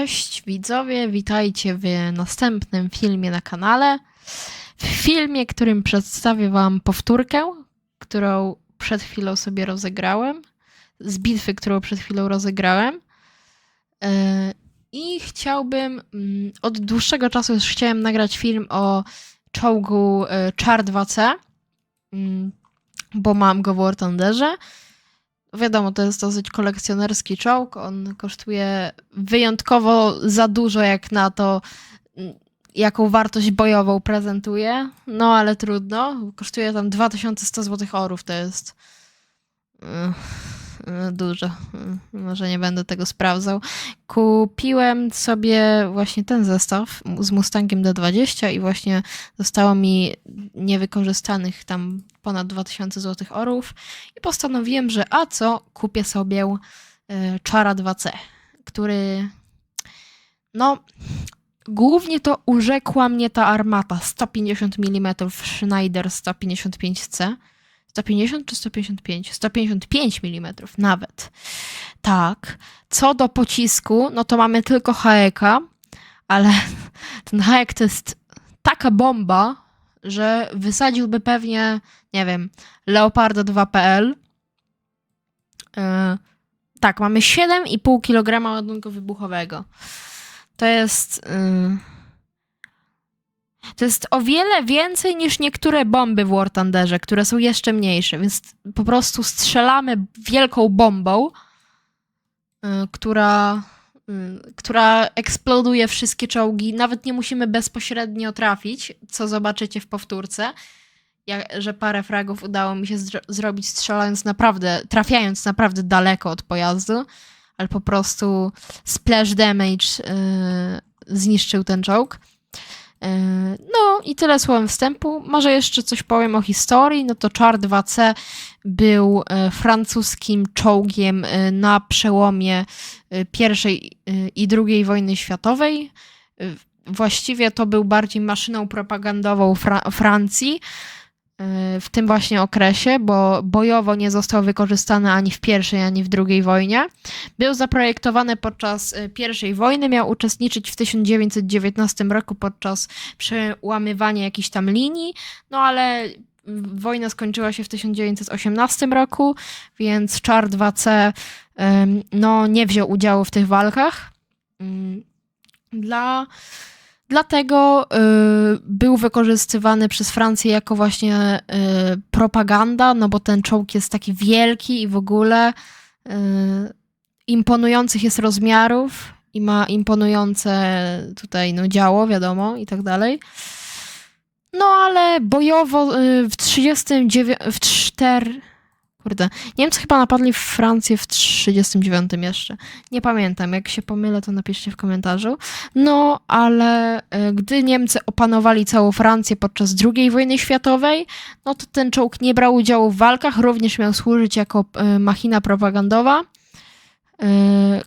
Cześć widzowie, witajcie w następnym filmie na kanale. W filmie, którym przedstawię wam powtórkę, którą przed chwilą sobie rozegrałem, z bitwy, którą przed chwilą rozegrałem. Yy, I chciałbym, mm, od dłuższego czasu już chciałem nagrać film o czołgu yy, Char 2C, mm, bo mam go w War Thunderze. Wiadomo, to jest dosyć kolekcjonerski czołg. On kosztuje wyjątkowo za dużo, jak na to, mm, jaką wartość bojową prezentuje. No ale trudno. Kosztuje tam 2100 zł orów. To jest mm, dużo. Mm, Może nie będę tego sprawdzał. Kupiłem sobie właśnie ten zestaw z Mustangiem D20 i właśnie zostało mi niewykorzystanych tam ponad 2000 zł orów i postanowiłem, że a co, kupię sobie e, Czara 2C, który no głównie to urzekła mnie ta armata 150 mm Schneider 155C. 150 czy 155? 155 mm nawet. Tak. Co do pocisku, no to mamy tylko HEK, ale ten HEK to jest taka bomba, że wysadziłby pewnie, nie wiem, Leopardo 2PL. Yy, tak, mamy 7,5 kg ładunku wybuchowego. To jest. Yy, to jest o wiele więcej niż niektóre bomby w War Thunderze, które są jeszcze mniejsze, więc po prostu strzelamy wielką bombą, yy, która, yy, która eksploduje wszystkie czołgi. Nawet nie musimy bezpośrednio trafić, co zobaczycie w powtórce że parę fragów udało mi się zro- zrobić strzelając naprawdę, trafiając naprawdę daleko od pojazdu, ale po prostu splash damage yy, zniszczył ten czołg. Yy, no i tyle słowem wstępu. Może jeszcze coś powiem o historii. No to Char 2C był yy, francuskim czołgiem yy, na przełomie yy, i drugiej wojny światowej. Właściwie to był bardziej maszyną propagandową Fra- Francji, w tym właśnie okresie, bo bojowo nie został wykorzystany ani w pierwszej, ani w drugiej wojnie. Był zaprojektowany podczas y, pierwszej wojny, miał uczestniczyć w 1919 roku podczas przełamywania jakichś tam linii, no ale wojna skończyła się w 1918 roku, więc Char 2C ym, no, nie wziął udziału w tych walkach. Ym, Dla Dlatego y, był wykorzystywany przez Francję jako właśnie y, propaganda, no bo ten czołg jest taki wielki i w ogóle y, imponujących jest rozmiarów i ma imponujące tutaj no, działo, wiadomo, i tak dalej. No ale bojowo y, w 39, w 4, kurde, Niemcy chyba napadli w Francję w 39 jeszcze. Nie pamiętam, jak się pomylę, to napiszcie w komentarzu. No, ale e, gdy Niemcy opanowali całą Francję podczas II wojny światowej, no to ten czołg nie brał udziału w walkach, również miał służyć jako e, machina propagandowa, e,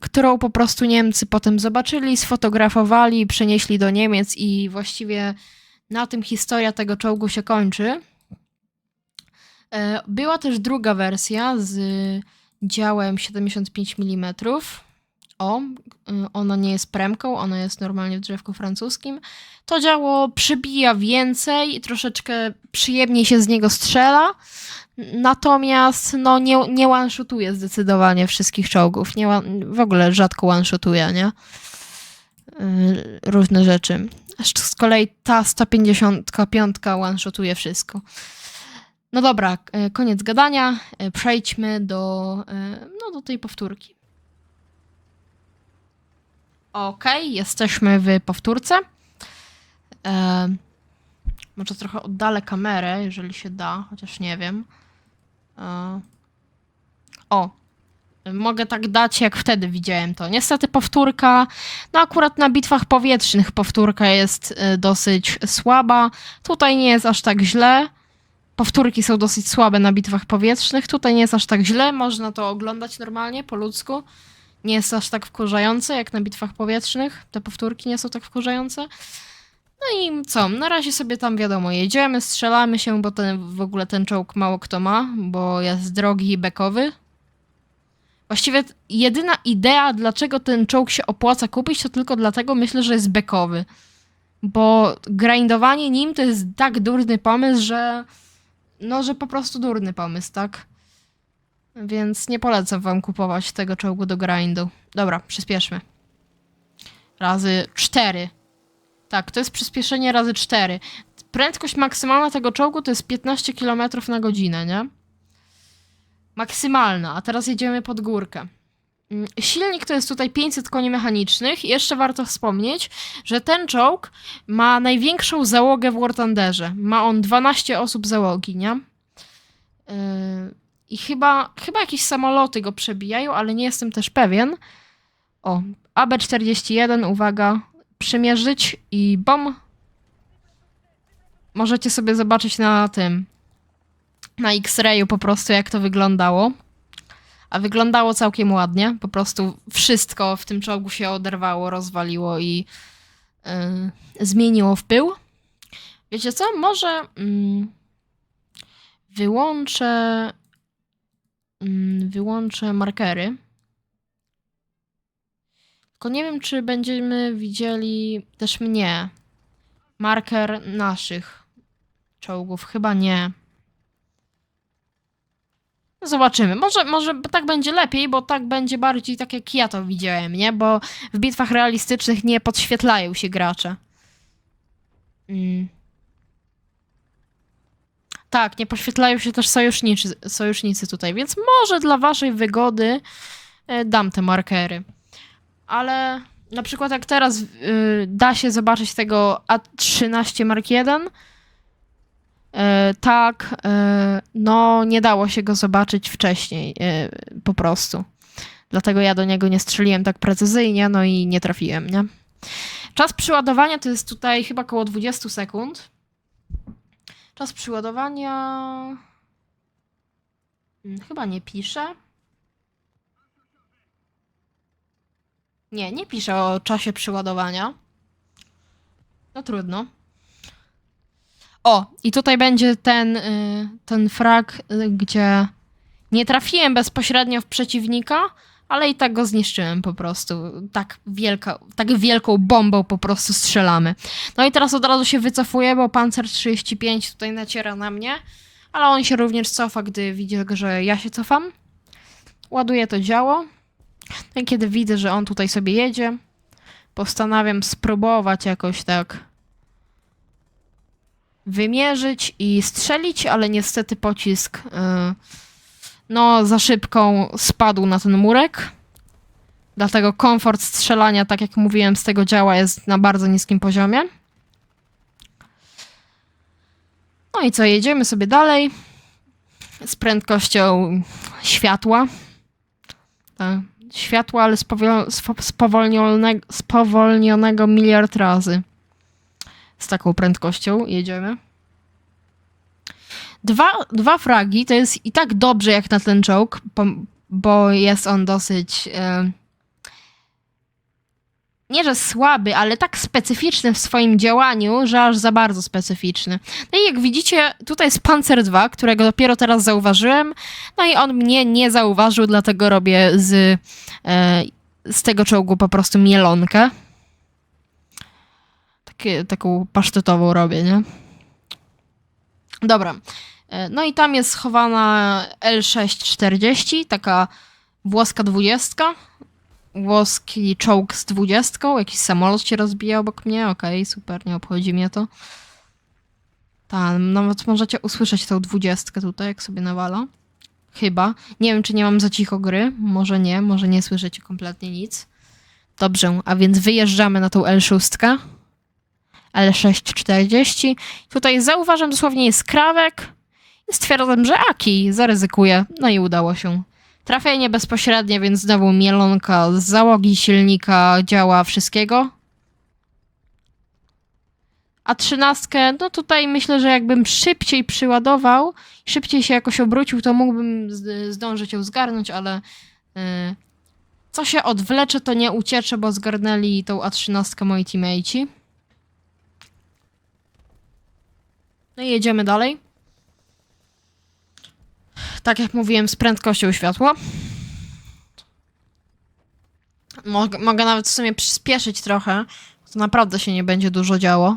którą po prostu Niemcy potem zobaczyli, sfotografowali, przenieśli do Niemiec i właściwie na tym historia tego czołgu się kończy. E, Była też druga wersja z działem 75 mm. O, y, ona nie jest premką, ona jest normalnie w drzewku francuskim. To działo przybija więcej, troszeczkę przyjemniej się z niego strzela. Natomiast no, nie, nie one-shotuje zdecydowanie wszystkich czołgów. Nie, w ogóle rzadko one-shotuje, nie? Y, Różne rzeczy. Z kolei ta 155 one-shotuje wszystko. No dobra, e, koniec gadania. E, Przejdźmy do, e, no, do tej powtórki. Okej, jesteśmy w powtórce. E, może trochę oddalę kamerę, jeżeli się da, chociaż nie wiem. E, o, mogę tak dać, jak wtedy widziałem to. Niestety powtórka, no akurat na bitwach powietrznych powtórka jest dosyć słaba. Tutaj nie jest aż tak źle powtórki są dosyć słabe na bitwach powietrznych. Tutaj nie jest aż tak źle, można to oglądać normalnie, po ludzku. Nie jest aż tak wkurzające jak na bitwach powietrznych. Te powtórki nie są tak wkurzające. No i co? Na razie sobie tam wiadomo, jedziemy, strzelamy się, bo ten, w ogóle ten czołg mało kto ma, bo jest drogi i bekowy. Właściwie jedyna idea, dlaczego ten czołg się opłaca kupić, to tylko dlatego myślę, że jest bekowy. Bo grindowanie nim to jest tak durny pomysł, że. No, że po prostu durny pomysł, tak? Więc nie polecam wam kupować tego czołgu do grindu. Dobra, przyspieszmy. Razy 4. Tak, to jest przyspieszenie razy 4. Prędkość maksymalna tego czołgu to jest 15 km na godzinę, nie? Maksymalna, a teraz jedziemy pod górkę. Mm, Silnik to jest tutaj 500 koni mechanicznych jeszcze warto wspomnieć, że ten czołg ma największą załogę w War Thunderze. Ma on 12 osób załogi, nie? Yy, I chyba, chyba jakieś samoloty go przebijają, ale nie jestem też pewien. O, AB-41, uwaga, przymierzyć i bom. Możecie sobie zobaczyć na tym, na X-rayu po prostu jak to wyglądało. A wyglądało całkiem ładnie. Po prostu wszystko w tym czołgu się oderwało, rozwaliło i yy, zmieniło w pył. Wiecie co? Może mm, wyłączę mm, wyłączę markery. Tylko nie wiem, czy będziemy widzieli też mnie. Marker naszych czołgów. Chyba nie. Zobaczymy. Może, może tak będzie lepiej, bo tak będzie bardziej tak jak ja to widziałem, nie? Bo w bitwach realistycznych nie podświetlają się gracze. Mm. Tak, nie podświetlają się też sojuszniczy, sojusznicy tutaj, więc może dla waszej wygody e, dam te markery. Ale na przykład jak teraz y, da się zobaczyć tego A13 Mark 1, E, tak, e, no nie dało się go zobaczyć wcześniej, e, po prostu. Dlatego ja do niego nie strzeliłem tak precyzyjnie, no i nie trafiłem, nie? Czas przyładowania to jest tutaj chyba około 20 sekund. Czas przyładowania. Hmm, Chyba nie pisze. Nie, nie pisze o czasie przyładowania. No trudno. O, i tutaj będzie ten, y, ten frag, gdzie nie trafiłem bezpośrednio w przeciwnika, ale i tak go zniszczyłem po prostu. Tak, wielka, tak wielką bombą po prostu strzelamy. No i teraz od razu się wycofuję, bo Panzer 35 tutaj naciera na mnie, ale on się również cofa, gdy widzi, że ja się cofam. Ładuję to działo. No i kiedy widzę, że on tutaj sobie jedzie, postanawiam spróbować jakoś tak wymierzyć i strzelić, ale niestety pocisk y, no za szybką spadł na ten murek. Dlatego komfort strzelania, tak jak mówiłem, z tego działa jest na bardzo niskim poziomie. No i co, jedziemy sobie dalej z prędkością światła. Tak, światła, ale spowol- spo- spowolnionego, spowolnionego miliard razy z taką prędkością jedziemy. Dwa, dwa fragi to jest i tak dobrze jak na ten czołg, bo, bo jest on dosyć. E, nie, że słaby, ale tak specyficzny w swoim działaniu, że aż za bardzo specyficzny. No i jak widzicie, tutaj jest Panzer 2, którego dopiero teraz zauważyłem. No i on mnie nie zauważył, dlatego robię z, e, z tego czołgu po prostu mielonkę takie, taką pasztetową robię, nie? Dobra. E, No i tam jest schowana L640, taka włoska dwudziestka. Włoski czołg z dwudziestką. Jakiś samolot się rozbija obok mnie. Okej, super, nie obchodzi mnie to. Tam, nawet możecie usłyszeć tą dwudziestkę tutaj, jak sobie nawala. Chyba. Nie wiem, czy nie mam za cicho gry. Może nie, może nie słyszycie kompletnie nic. Dobrze, a więc wyjeżdżamy na tą L6. L640. Tutaj zauważam dosłownie jest krawek i stwierdzam, że aki, zaryzykuję. No i udało się. Trafienie bezpośrednie, więc znowu mielonka z załogi silnika działa wszystkiego. A trzynastkę, no tutaj myślę, że jakbym szybciej przyładował, szybciej się jakoś obrócił, to mógłbym zdążyć ją zgarnąć, ale yy, co się odwlecze, to nie uciecze, bo zgarnęli tą A13 moi teammateci. No i jedziemy dalej. Tak jak mówiłem, z prędkością światła. Mogę, mogę nawet w sumie przyspieszyć trochę. To naprawdę się nie będzie dużo działo.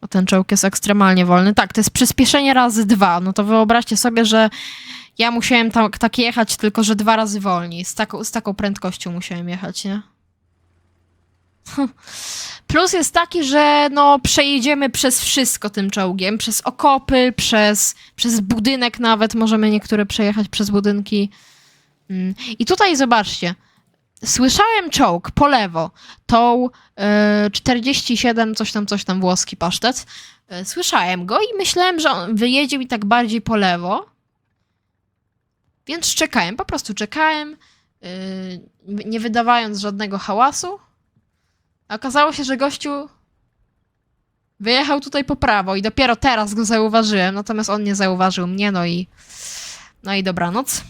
Bo ten czołg jest ekstremalnie wolny. Tak, to jest przyspieszenie razy dwa. No to wyobraźcie sobie, że ja musiałem tak, tak jechać, tylko że dwa razy wolniej. Z taką, z taką prędkością musiałem jechać, nie? Plus jest taki, że no przejedziemy przez wszystko tym czołgiem, przez okopy, przez, przez budynek nawet, możemy niektóre przejechać przez budynki. Mm. I tutaj zobaczcie, słyszałem czołg po lewo, tą e, 47, coś tam, coś tam, włoski pasztet. E, słyszałem go i myślałem, że on wyjedzie mi tak bardziej po lewo. Więc czekałem, po prostu czekałem, e, nie wydawając żadnego hałasu. Okazało się, że gościu wyjechał tutaj po prawo i dopiero teraz go zauważyłem, natomiast on nie zauważył mnie, no i no i dobranoc.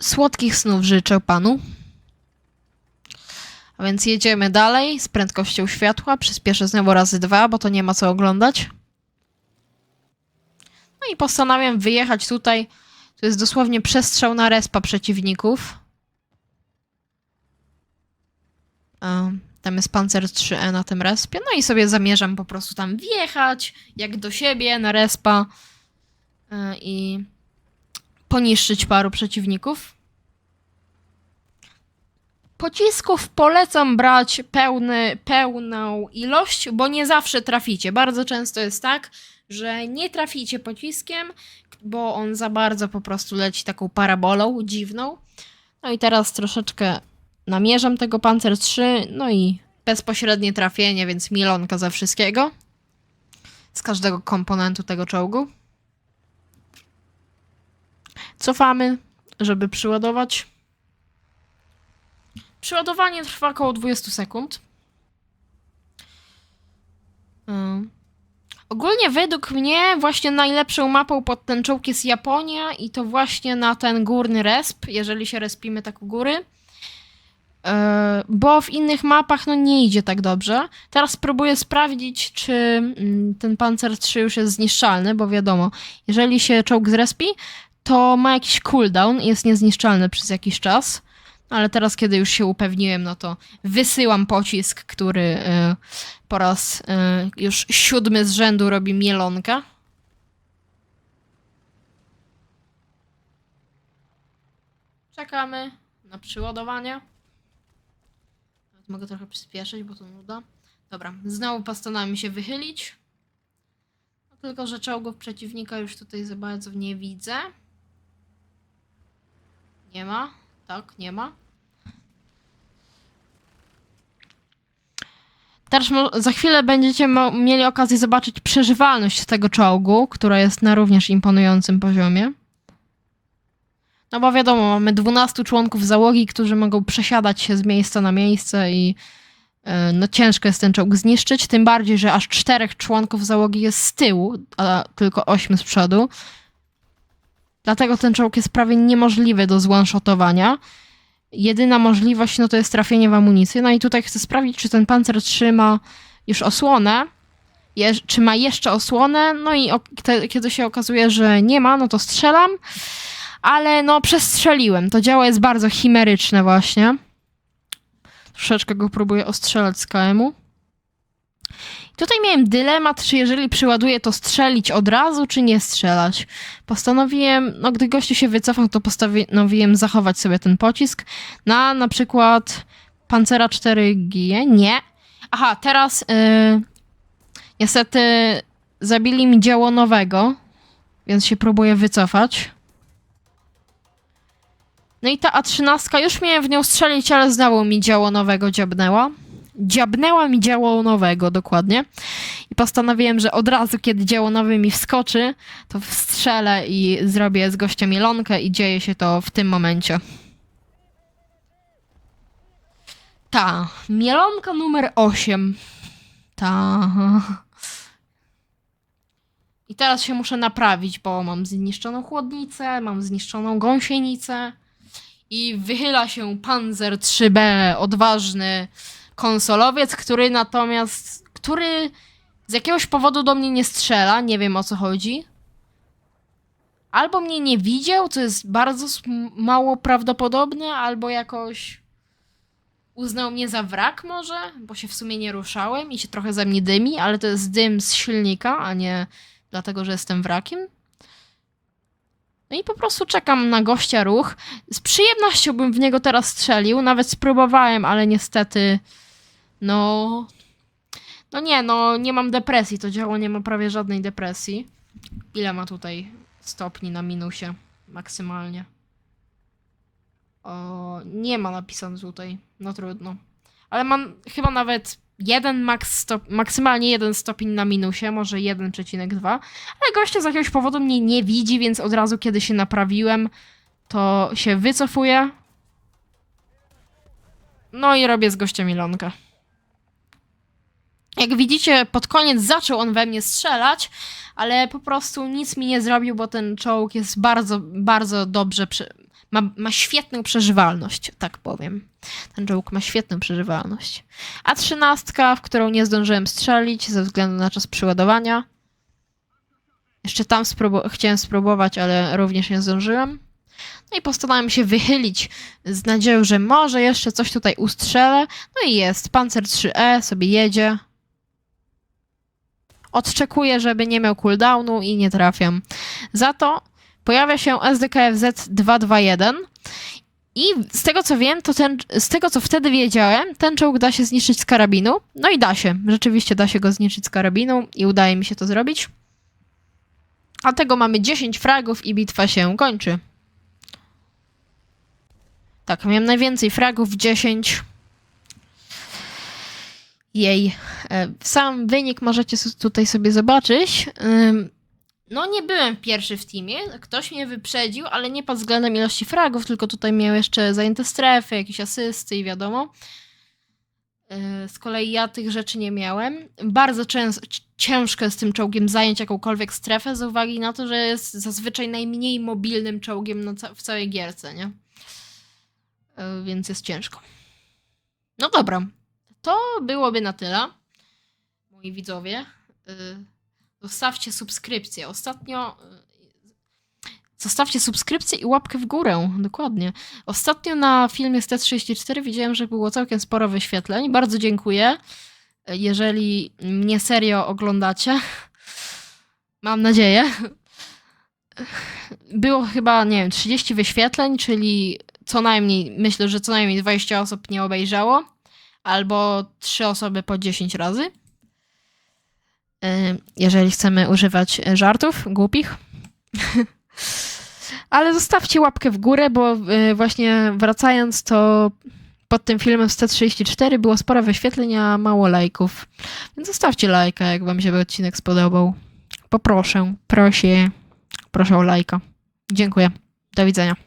Słodkich snów życzę panu. A więc jedziemy dalej z prędkością światła. Przyspieszę znowu razy dwa, bo to nie ma co oglądać. No i postanawiam wyjechać tutaj. To jest dosłownie przestrzał na respa przeciwników. Tam jest Panzer 3E na tym respie. No i sobie zamierzam po prostu tam wjechać, jak do siebie, na respa e, i poniszczyć paru przeciwników. Pocisków polecam brać pełny, pełną ilość, bo nie zawsze traficie. Bardzo często jest tak, że nie traficie pociskiem, bo on za bardzo po prostu leci taką parabolą dziwną. No i teraz troszeczkę namierzam tego Panzer 3, no i bezpośrednie trafienie, więc milonka ze wszystkiego. Z każdego komponentu tego czołgu. Cofamy, żeby przyładować. Przyładowanie trwa około 20 sekund. Ym. Ogólnie według mnie właśnie najlepszą mapą pod ten czołg jest Japonia i to właśnie na ten górny resp, jeżeli się respimy tak u góry. E, bo w innych mapach no nie idzie tak dobrze. Teraz spróbuję sprawdzić, czy mm, ten Panzer 3 już jest zniszczalny, bo wiadomo, jeżeli się czołg zrespi, to ma jakiś cooldown i jest niezniszczalny przez jakiś czas. Ale teraz, kiedy już się upewniłem, no to wysyłam pocisk, który e, po raz e, już siódmy z rzędu robi mielonkę. Czekamy na przyładowanie. Mogę trochę przyspieszyć, bo to nuda. Dobra, znowu postanowiłem się wychylić. No tylko, że czołgów przeciwnika już tutaj za bardzo nie widzę. Nie ma. Tak, nie ma. Teraz za chwilę będziecie mieli okazję zobaczyć przeżywalność tego czołgu, która jest na również imponującym poziomie. No bo wiadomo, mamy 12 członków załogi, którzy mogą przesiadać się z miejsca na miejsce i e, no ciężko jest ten czołg zniszczyć, tym bardziej, że aż czterech członków załogi jest z tyłu, a tylko ośmiu z przodu. Dlatego ten czołg jest prawie niemożliwy do zwanshotowania. Jedyna możliwość no to jest trafienie w amunicję. No i tutaj chcę sprawdzić, czy ten pancer trzyma już osłonę. Je, czy ma jeszcze osłonę? No i o, te, kiedy się okazuje, że nie ma, no to strzelam. Ale no przestrzeliłem. To działo jest bardzo chimeryczne właśnie. Troszeczkę go próbuję ostrzelać z KM-u. Tutaj miałem dylemat, czy jeżeli przyładuję, to strzelić od razu, czy nie strzelać. Postanowiłem, no gdy gościu się wycofał, to postanowiłem zachować sobie ten pocisk na na przykład Pancera 4G. Nie. Aha, teraz yy, niestety zabili mi działo nowego, więc się próbuję wycofać. No i ta A13, już miałem w nią strzelić, ale znowu mi działo nowego dziabnęła. Dziabnęła mi działo nowego, dokładnie. I postanowiłem, że od razu, kiedy działo nowe mi wskoczy, to wstrzelę i zrobię z gościa mielonkę i dzieje się to w tym momencie. Ta, mielonka numer 8. Ta. I teraz się muszę naprawić, bo mam zniszczoną chłodnicę, mam zniszczoną gąsienicę i wychyla się Panzer 3B, odważny konsolowiec, który natomiast, który z jakiegoś powodu do mnie nie strzela, nie wiem o co chodzi. albo mnie nie widział, co jest bardzo mało prawdopodobne, albo jakoś uznał mnie za wrak może, bo się w sumie nie ruszałem i się trochę ze mnie dymi, ale to jest dym z silnika, a nie dlatego, że jestem wrakiem. No i po prostu czekam na gościa ruch. Z przyjemnością bym w niego teraz strzelił, nawet spróbowałem, ale niestety no no nie, no nie mam depresji, to działo nie ma prawie żadnej depresji. Ile ma tutaj stopni na minusie maksymalnie? O, nie ma napisane tutaj, no trudno. Ale mam chyba nawet jeden max stop, maksymalnie jeden stopień na minusie, może 1,2. Ale gościa z jakiegoś powodu mnie nie widzi, więc od razu kiedy się naprawiłem, to się wycofuję. No i robię z gościem milonkę. Jak widzicie, pod koniec zaczął on we mnie strzelać, ale po prostu nic mi nie zrobił, bo ten czołg jest bardzo, bardzo dobrze. Ma, ma świetną przeżywalność, tak powiem. Ten czołg ma świetną przeżywalność. A trzynastka, w którą nie zdążyłem strzelić ze względu na czas przyładowania. Jeszcze tam spróbu- chciałem spróbować, ale również nie zdążyłem. No i postanowiłem się wychylić z nadzieją, że może jeszcze coś tutaj ustrzelę. No i jest. Panzer 3E sobie jedzie. Odczekuję, żeby nie miał cooldownu i nie trafiam. Za to pojawia się SDKFZ 221 i z tego co wiem, to ten, z tego co wtedy wiedziałem, ten czołg da się zniszczyć z karabinu. No i da się. Rzeczywiście da się go zniszczyć z karabinu i udaje mi się to zrobić. A tego mamy 10 fragów i bitwa się kończy. Tak, miałem najwięcej fragów 10. Jej. E, Sam wynik możecie tutaj sobie zobaczyć. No, nie byłem pierwszy w teamie. Ktoś mnie wyprzedził, ale nie pod względem ilości fragów, tylko tutaj miał jeszcze zajęte strefy, jakieś asysty i wiadomo. E, Z kolei ja tych rzeczy nie miałem. Bardzo często, ciężko jest tym czołgiem zająć jakąkolwiek strefę, z uwagi na to, że jest zazwyczaj najmniej mobilnym czołgiem w całej gierce, nie? E, Więc jest ciężko. No dobra, to byłoby na tyle. Moi widzowie, y, zostawcie subskrypcję. Ostatnio. y, Zostawcie subskrypcję i łapkę w górę. Dokładnie. Ostatnio na filmie z T34 widziałem, że było całkiem sporo wyświetleń. Bardzo dziękuję. Jeżeli mnie serio oglądacie. Mam nadzieję. Było chyba, nie wiem, 30 wyświetleń, czyli co najmniej, myślę, że co najmniej 20 osób nie obejrzało albo trzy osoby po 10 razy. Y, Jeżeli chcemy używać e, żartów głupich. Ale zostawcie łapkę w górę, bo y, właśnie wracając, to pod tym filmem z T34 było sporo wyświetleń, a mało lajków. Więc zostawcie lajka, jak wam się odcinek spodobał. Poproszę, proszę, proszę o lajka. Dziękuję. Do widzenia.